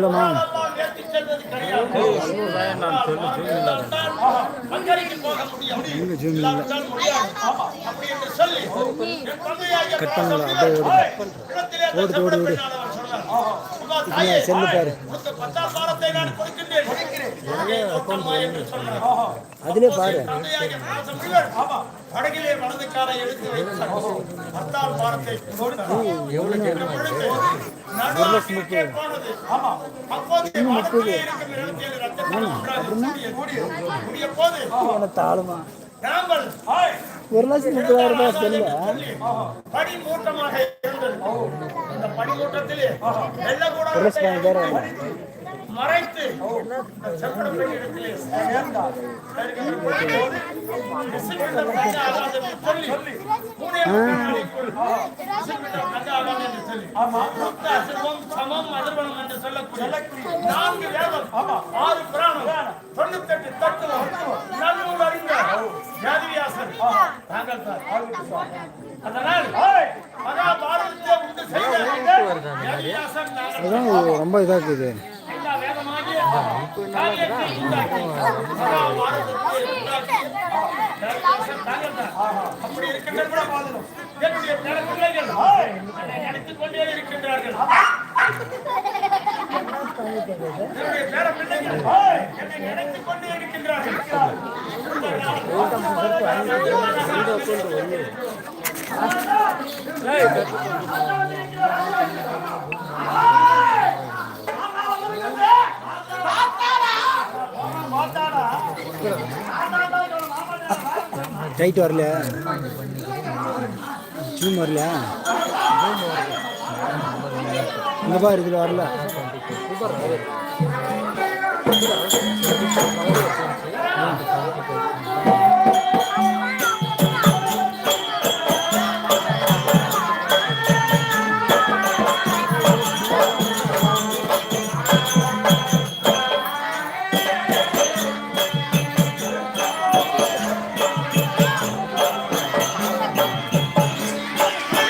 இல்லைம்மா எங்க ஜூம் இல்லை கட் பண்ணல, அப்படியே ஓடுது. ஓடுது, ஓடுது. இப்ப செல்லு பாரு. பாரு படகிலே வலதுக்காரை எடுத்து வைத்தார் பத்தாம் பாரத்தை கொடுத்தார். நடுவாக்கிற்கே போனது. அப்போது வலத்திலே இருக்கும் இடத்தில் இரத்தத்தில் உண்டாகி கூடியது. கூடிய போது எனக்கு ஆளுமா ஒரு லட்சம் முப்பதாயிரம் ரூபாய் செல்ல. பனி மூட்டமாக இருந்தது அந்த பனி மூட்டத்திலே வெள்ள ஒரு லட்சம் பேர் மறைத்து சொல்லி, மூணே முக்கால் நாளைக்குள் இசுமிடம் கஞ்சா ஆகாது என்று சொல்லி, சுத்த அசுத்தம், சமம், அதிர்வனம் என்று சொல்லக்கூடிய நான்கு வேதம், ஆறு புராணம், தொண்ணூத்தெட்டு தத்துவம், நன்னூல் அறிந்த வேதவியாசர் தாங்கள் தான். அதனால் மகாபாரதத்தை உண்டு செய்த ரொம்ப இதாக இருக்குது எல்லா வேதமாகிய காரியத்தை உண்டாக்கி மகாபாரதத்தை உண்டாக்கி வேதவியாசர் தாங்கள் தான். அப்படி இருக்கின்ற கூட பாதகம். என்னுடைய தலைமுறைகள் நினைத்துக் கொண்டே இருக்கின்றார்கள். என்னுடைய பேர பிள்ளைகள் என்னை நினைத்துக் கொண்டே இருக்கின்றார்கள். டைட் வரல. ஜூம் வரல இந்த மாதிரி இதில் வரல. ஆ